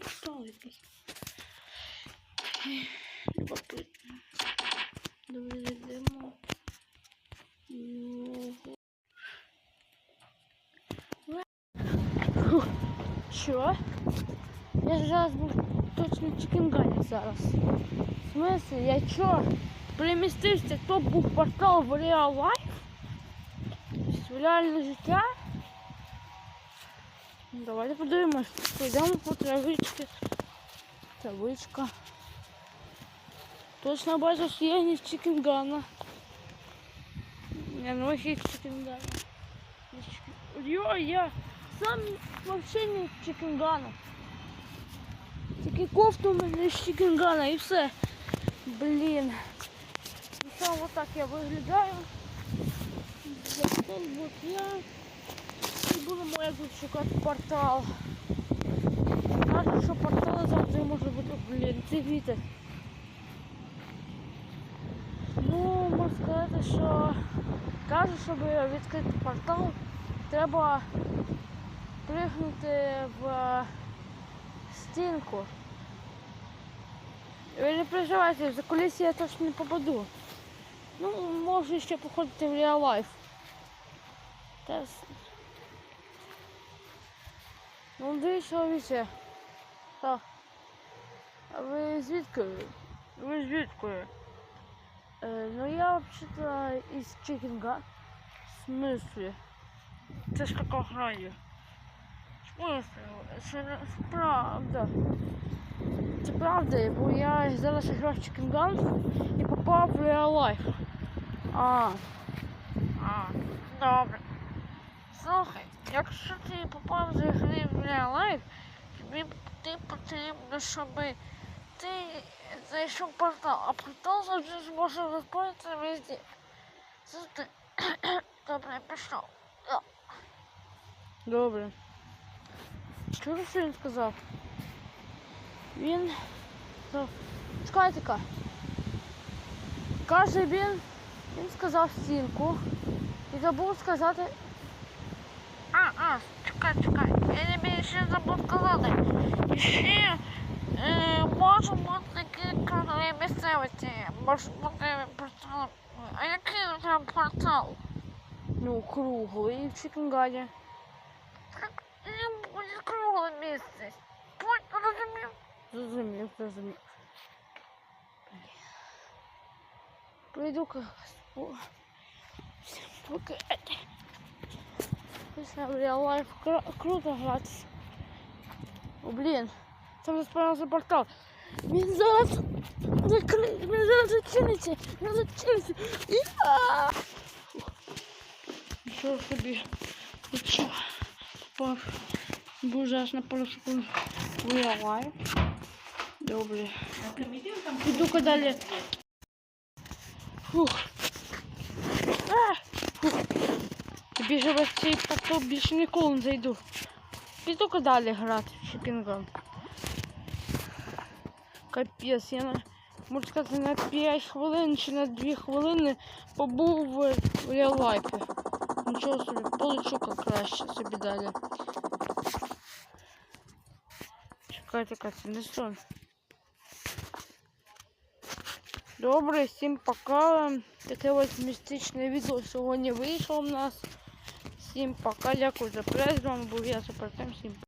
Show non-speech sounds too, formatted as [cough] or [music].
Портал якийсь. Любопитно. Давай зайдемо. Що? Я ж зараз був точно в Чикенгані зараз. В смысле? Я що? Перемістився, то був портал в Real Life? В реальне життя? Ну, Давайте подивимось. Пойдемо по травичці. Травичка. Точно бачу, що я не з Чикенгана. Я ну вообще из Чикенгана. Не с Чикен- Йо, я сам вообще не з Чикенгана. Тільки кофту у мене з Чикенгана і все. Блін. І сам отак я виглядаю. Зато от я. Будемо якось шукати портал. Кажуть, що портал завжди може бути, блін, це вітер. Ну, можна сказати, що кажуть, щоб відкрити портал, треба пригнути в е, стінку. Ви не переживайте, за кулісі я точно не попаду. Ну, можу ще походити в реал лайф. Та... с- Ну, дивіться, чоловіче. Так. А ви звідки? Ви звідки? Е, ну я вообще-то из Чикинга. В смысле? Це ж така грає. В смысле? Це не- правда. Це правда, бо я зараз грав в Чикінган і попав в Real Life. А. А, добре. Слухай, якщо ти попав з гри в Real Life, тобі ти потрібно, щоб ти знайшов портал, а портал завжди зможе розповідати везде. Завжди. [coughs] Добре, я пішов. Да. Добре. Що ж він сказав? Він сказав, чекайте-ка. Каже він, він сказав стінку і забув сказати. А, а, чекай, чекай. сказати. І ще е, може бути кілька місцевості. Може бути портал. А який там портал? Ну, круглий в Чикенгані. Так, не буде кругле місце. Будь розумів. Зрозумів, зрозумів. Прийду-ка спо- поки після реал лайф круто гратися. О, блін, там розпирався портал. Він зараз закриє, він зараз зачиниться, він зачиниться. Я! Що собі? От що? Попав. Боже, аж на пару секунд вияваю. Добре. Іду-ка далі. Фух. А! Фух. Тобі же в цей портал більше ніколи не зайду. Піду-ка далі грати в Чіпінган. Капець, я на, можу сказати, на 5 хвилин чи на 2 хвилини побув в реал-лайфі. Нічого собі, полечу-ка краще собі далі. Чекайте, Катя, не сон. Добре, всім пока. Таке ось містичне відео сьогодні вийшло у нас. Всім пока, дякую за перегляд. З вами був я Супертем. Всім пока.